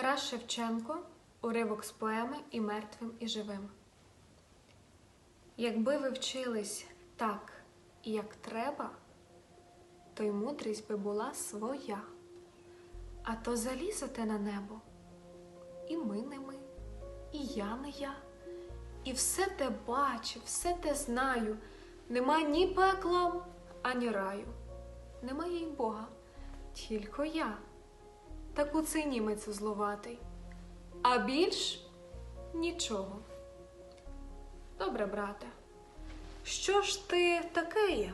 Тарас Шевченко уривок з поеми і мертвим, і живим. Якби ви вчились так, як треба, то й мудрість би була своя. А то залізете на небо, і ми не ми, і я не я, і все те бачу, все те знаю. Нема ні пекла, ані раю. Немає й Бога, тільки я. Таку цей німець зловатий. А більш нічого. Добре, брате. Що ж ти таке є?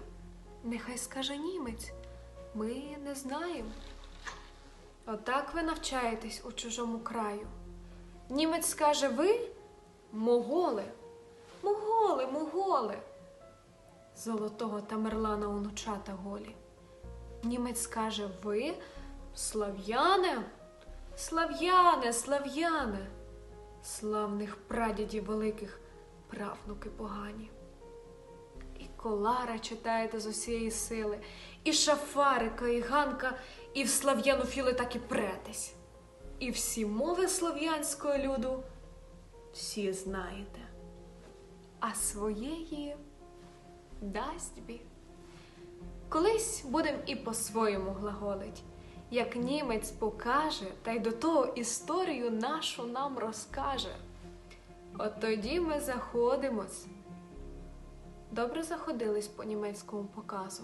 Нехай скаже німець. Ми не знаємо. Отак ви навчаєтесь у чужому краю. Німець скаже ви моголи, моголи, моголи. Золотого Тамерлана онучата голі. Німець скаже ви слав'яне, слав'яне, слав'яне, славних прадідів великих правнуки погані. І колара читаєте з усієї сили, і шафарика, і ганка, і в слав'янофіли так і претесь. І всі мови слов'янського люду всі знаєте, а своєї дасть бі. Колись будем і по-своєму глаголить, як німець покаже, та й до того історію нашу нам розкаже. От тоді ми заходимось. Добре заходились по німецькому показу.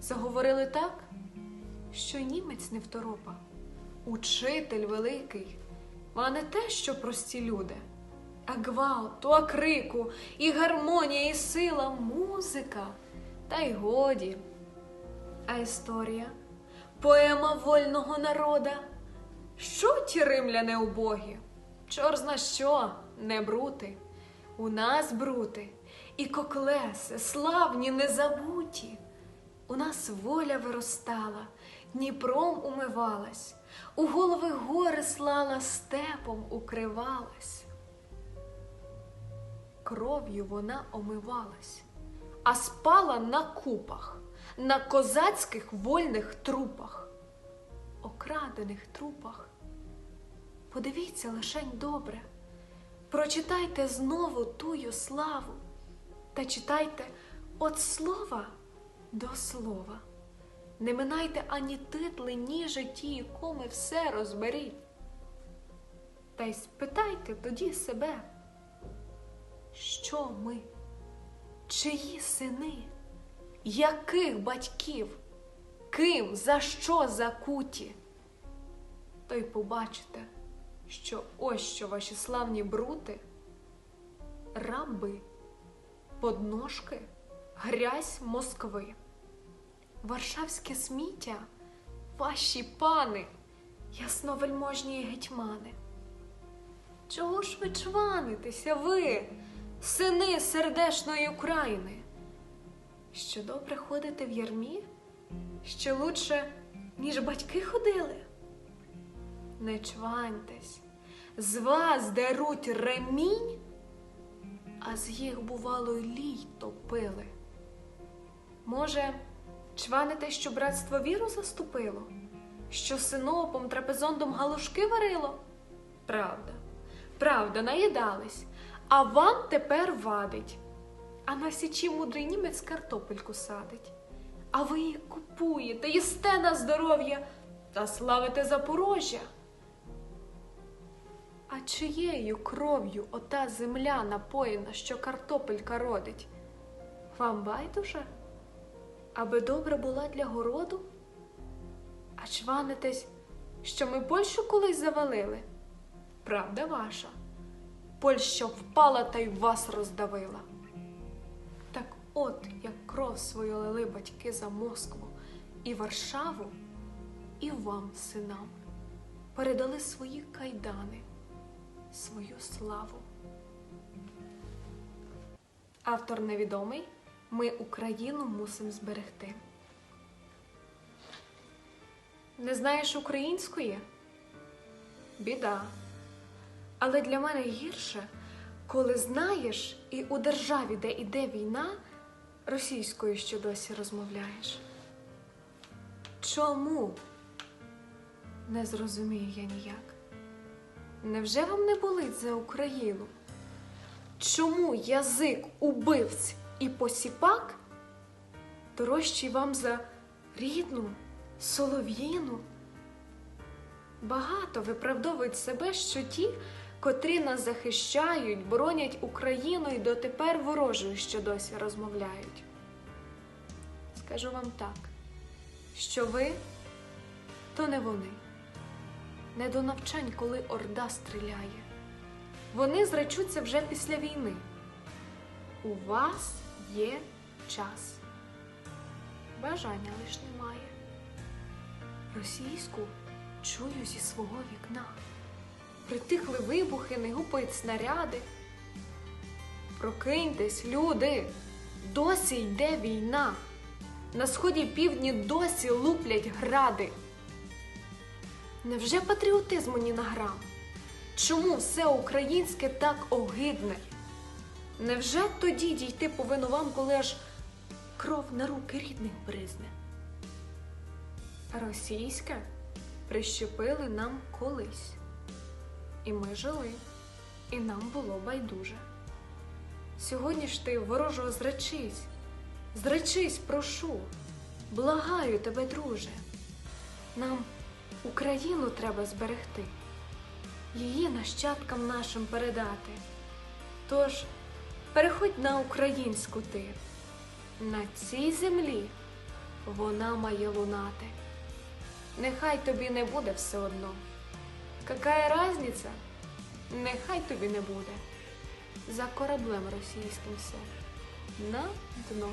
Заговорили так, що німець не второпа, учитель великий, а не те, що прості люди, а гвалту, а крику, і гармонія, і сила, музика, та й годі. А історія, поема вольного народа. Що ті римляни убогі? Чор зна що, не брути. У нас брути, і коклеси, славні, незабуті. У нас воля виростала, Дніпром умивалась, у голови гори слала, степом укривалась. Кров'ю вона омивалась, а спала на купах, на козацьких вольних трупах, окрадених трупах. Подивіться лишень добре, прочитайте знову тую славу та читайте от слова до слова. Не минайте ані титли, ні житті, і коми все розберіть. Та й спитайте тоді себе, що ми, чиї сини, яких батьків, ким, за що закуті? То й побачите, що ось що ваші славні брути, рамби, подножки, грязь Москви. Варшавське сміття, ваші пани, ясновельможні гетьмани. Чого ж ви чванитеся, ви, сини сердешної України? Що добре ходите в ярмі? Що лучше, ніж батьки ходили? Не чваньтесь, з вас деруть ремінь, а з їх, бувало, й лій топили. Може, Чваните, що братство віру заступило, що синопом, трапезондом галушки варило? Правда, правда, наїдались, а вам тепер вадить. А на січі мудрий німець картопельку садить. А ви її купуєте, їсте на здоров'я та славите Запорожжя. А чиєю кров'ю ота земля напоєна, що картопелька родить? Вам байдуже? аби добре була для городу? А чванитесь, що ми Польщу колись завалили? Правда ваша? Польща впала та й вас роздавила. От як кров свою лили батьки за Москву і Варшаву, і вам, синам, передали свої кайдани, свою славу. Автор невідомий. Ми Україну мусимо зберегти. Не знаєш української? Біда. Але для мене гірше, коли знаєш і у державі, де іде війна, російською ще досі розмовляєш. Чому? Не зрозумію я ніяк. Невже вам не болить за Україну? Чому язик убивць і посіпак дорожчий вам за рідну, солов'їну? Багато виправдовують себе, що ті, котрі нас захищають, боронять Україну і дотепер ворожою, що досі розмовляють. Скажу вам так, що ви то не вони, не до навчань, коли орда стріляє. Вони зречуться вже після війни. У вас є час. Бажання лиш немає. Російську чую зі свого вікна. Притихли вибухи, не гупають снаряди. Прокиньтесь, люди, досі йде війна. На сході півдні досі луплять гради. Невже патріотизму ні на грам? Чому все українське так огидне? Невже тоді дійти повинно вам, коли аж кров на руки рідних бризне? Російське прищепили нам колись. І ми жили, і нам було байдуже. Сьогодні ж ти ворожого зречись, зречись, прошу, благаю тебе, друже. Нам Україну треба зберегти, її нащадкам нашим передати. Тож переходь на українську ти. На цій землі вона має лунати. Нехай тобі не буде все одно. Какая разниця? Нехай тобі не буде. За кораблем російським все. На дно.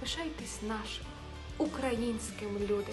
Пишайтесь нашим, українським люди.